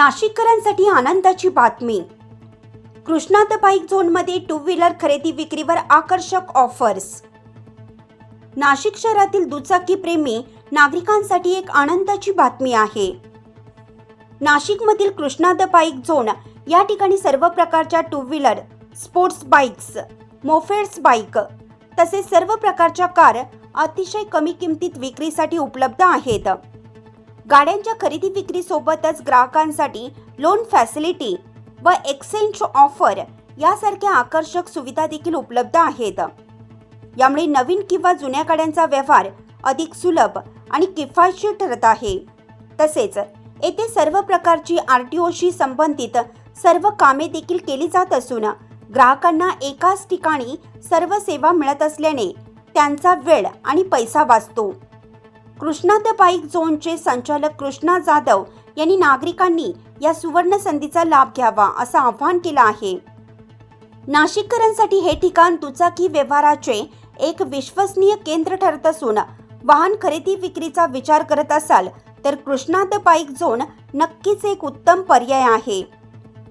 नाशिककरांसाठी आनंदाची बातमी. कृष्णात बाईक झोनमध्ये टू व्हीलर खरेदी विक्रीवर आकर्षक ऑफर्स नाशिक शहरातील दुचाकी प्रेमी नागरिकांसाठी एक आनंदाची बातमी आहे. नाशिकमधील कृष्णाद बाईक झोन या ठिकाणी सर्व प्रकारच्या two wheeler sports bikes mopeds bike तसेच सर्व प्रकारच्या कार अतिशय कमी किमतीत विक्रीसाठी उपलब्ध आहेत. गाड्यांच्या खरेदी विक्रीसोबतच ग्राहकांसाठी लोन फॅसिलिटी व एक्सचेंज ऑफर यासारख्या आकर्षक सुविधा देखील उपलब्ध आहेत. यामुळे नवीन किंवा जुन्या गाड्यांचा व्यवहार अधिक सुलभ आणि किफायतशीर ठरत आहे. तसेच येथे सर्व प्रकारची आर टी ओशी संबंधित सर्व कामे देखील केली जात असून ग्राहकांना एकाच ठिकाणी सर्व सेवा मिळत असल्याने त्यांचा वेळ आणि पैसा वाचतो. कृष्णात बाईक झोनचे संचालक कृष्णा जाधव यांनी नागरिकांनी या सुवर्ण संधीचा लाभ घ्यावा असं आवाहन केलं आहे. नाशिककरांसाठी हे ठिकाण दुचाकी व्यवहाराचे एक विश्वसनीय केंद्र ठरत असून वाहन खरेदी विक्रीचा विचार करत असाल तर कृष्णात बाईक झोन नक्कीच एक उत्तम पर्याय आहे.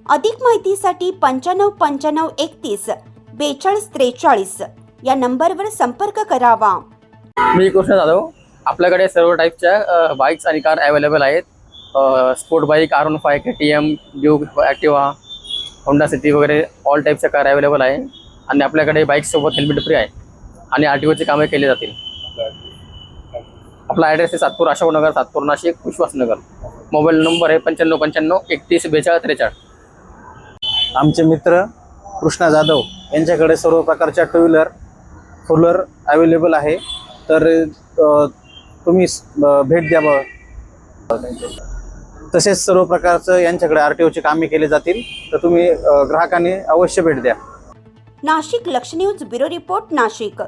अधिक माहितीसाठी पंच्याण्णव पंच्याण्णव एकतीस बेचाळीस त्रेचाळीस या नंबरवर संपर्क करावा. मी कृष्ण जाधव. आपल्याकडे सर्व टाईपच्या बाईक्स आणि कार अवेलेबल आहेत. Sport bike R one five K T M Duke Activa Honda City वगैरे ऑल टाईपच्या कार अवेलेबल आहे. आणि आपल्याकडे बाईकसोबत हेल्मेट फ्री आहे. आणि आर टी ओची कामे केली जातील. आपला ॲड्रेस आहे सातपूर अशोकनगर सातपूर नाशिक विश्वासनगर मोबाईल नंबर आहे पंच्याण्णव पंच्याण्णव एकतीस बेचाळीस त्रेचाळीस. आमचे मित्र कृष्णा जाधव यांच्याकडे सर्व प्रकारच्या two wheeler four wheeler available आहे. तर तुम्ही भेट द्या तसेच सर्व प्रकारचं यांच्याकडे आर टी ओची कामे केले जातील तर तुम्ही ग्राहकांनी अवश्य भेट द्या. नाशिक लक्ष न्यूज ब्युरो रिपोर्ट नाशिक.